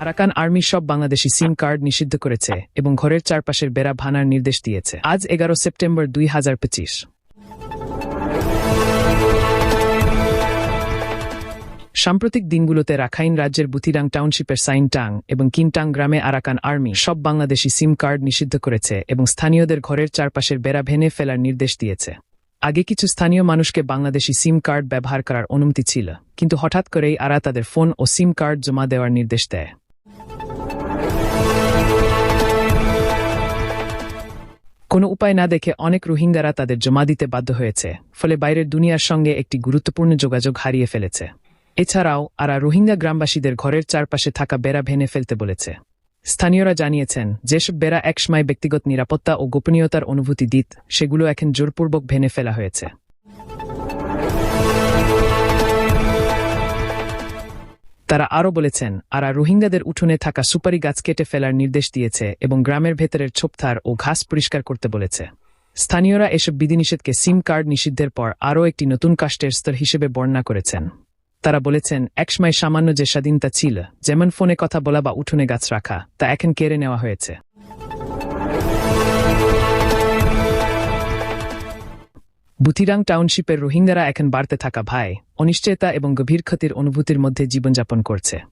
Arakan army সব বাংলাদেশি সিম card নিষিদ্ধ করেছে এবং ঘরের চারপাশের বেড়া ভানার নির্দেশ দিয়েছে। আজ এগারো সেপ্টেম্বর দুই হাজার পঁচিশ। সাম্প্রতিক দিনগুলোতে রাখাইন রাজ্যের বুথিরাং টাউনশিপের সাইনটাং এবং কিনটাং গ্রামে আরাকান আর্মি সব বাংলাদেশি সিম কার্ড নিষিদ্ধ করেছে এবং স্থানীয়দের ঘরের চারপাশের বেড়া ভেঙে ফেলার নির্দেশ দিয়েছে। আগে কিছু স্থানীয় মানুষকে বাংলাদেশি সিম কার্ড ব্যবহার করার অনুমতি ছিল, কিন্তু হঠাৎ করেই আরা তাদের ফোন ও সিম কার্ড জমা দেওয়ার নির্দেশ দেয়। কোনো উপায় না দেখে অনেক রোহিঙ্গারা তাদের জমা দিতে বাধ্য হয়েছে, ফলে বাইরের দুনিয়ার সঙ্গে একটি গুরুত্বপূর্ণ যোগাযোগ হারিয়ে ফেলেছে। এছাড়াও, আরা রোহিঙ্গা গ্রামবাসীদের ঘরের চারপাশে থাকা বেড়া ভেঙে ফেলতে বলেছে। স্থানীয়রা জানিয়েছেন, যেসব বেড়া একসময় ব্যক্তিগত নিরাপত্তা ও গোপনীয়তার অনুভূতি দিত, সেগুলো এখন জোরপূর্বক ভেঙে ফেলা হয়েছে। তারা আরও বলেছেন, আরা রোহিঙ্গাদের উঠোনে থাকা সুপারি গাছ কেটে ফেলার নির্দেশ দিয়েছে এবং গ্রামের ভেতরের ছোপথার ও ঘাস পরিষ্কার করতে বলেছে। স্থানীয়রা এসব বিধিনিষেধকে সিম কার্ড নিষিদ্ধের পর আরও একটি নতুন কাষ্টের স্তর হিসেবে বর্ণনা করেছেন। তারা বলেছেন, একসময় সামান্য যে স্বাধীনতা ছিল, যেমন ফোনে কথা বলা বা উঠোনে গাছ রাখা, তা এখন কেড়ে নেওয়া হয়েছে। বুথিরাং টাউনশিপের রোহিঙ্গারা এখন বাড়তে থাকা ভাই, অনিশ্চয়তা এবং গভীর ক্ষতির অনুভূতির মধ্যে জীবনযাপন করছে।